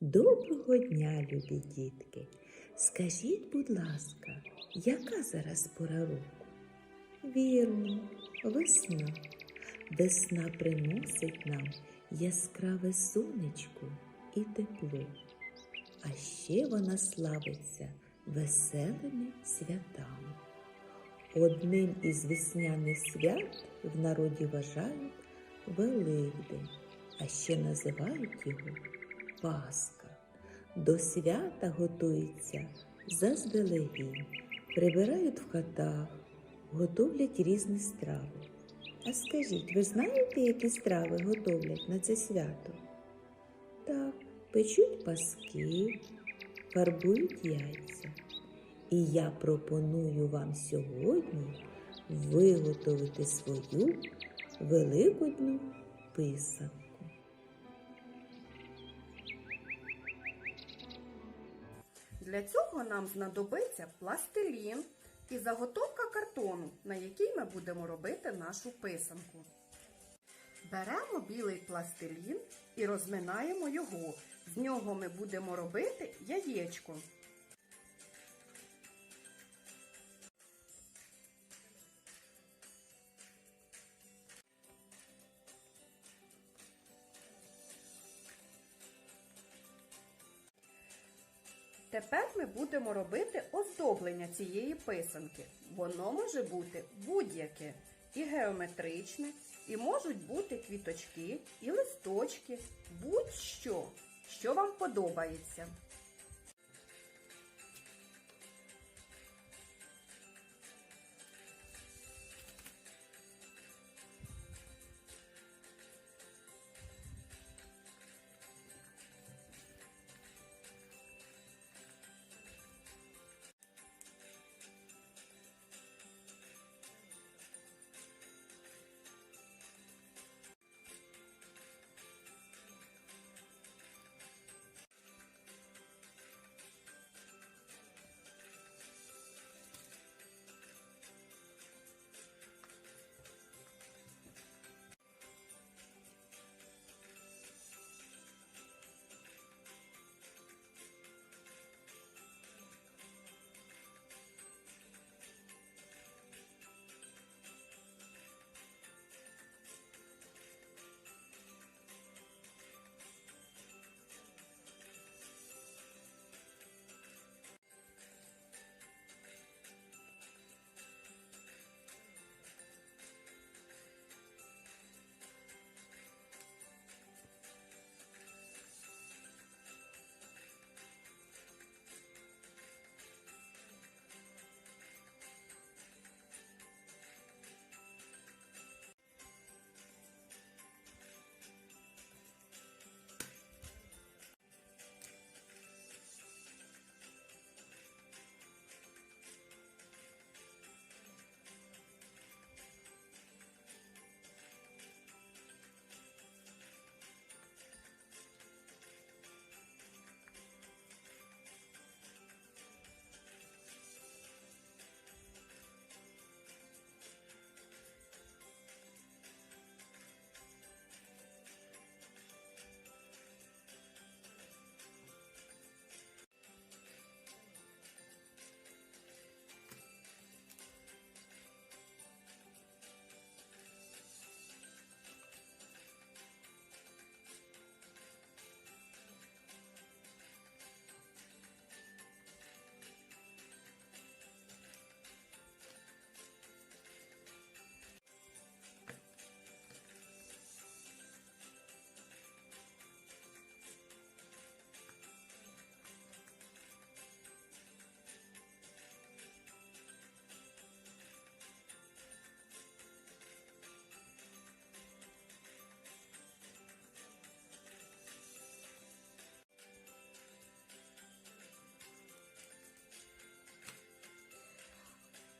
Доброго дня, любі дітки. Скажіть, будь ласка, яка зараз пора року? Вірно, весна. Весна приносить нам яскраве сонечко і тепло. А ще вона славиться веселими святами. Одним із весняних свят в народі вважають Великдень, а ще називають його Пасха. До свята готуються заздалегідь, прибирають в хатах, готовлять різні страви. А скажіть, ви знаєте, які страви готовлять на це свято? Так, печуть паски, фарбують яйця. І я пропоную вам сьогодні виготовити свою великодню писанку. Для цього нам знадобиться пластилін і заготовка картону, на якій ми будемо робити нашу писанку. Беремо білий пластилін і розминаємо його. З нього ми будемо робити яєчко. Тепер ми будемо робити оздоблення цієї писанки. Воно може бути будь-яке і геометричне, і можуть бути квіточки, і листочки, будь-що, що вам подобається.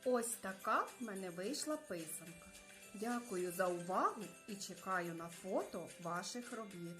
Ось така в мене вийшла писанка. Дякую за увагу і чекаю на фото ваших робіт.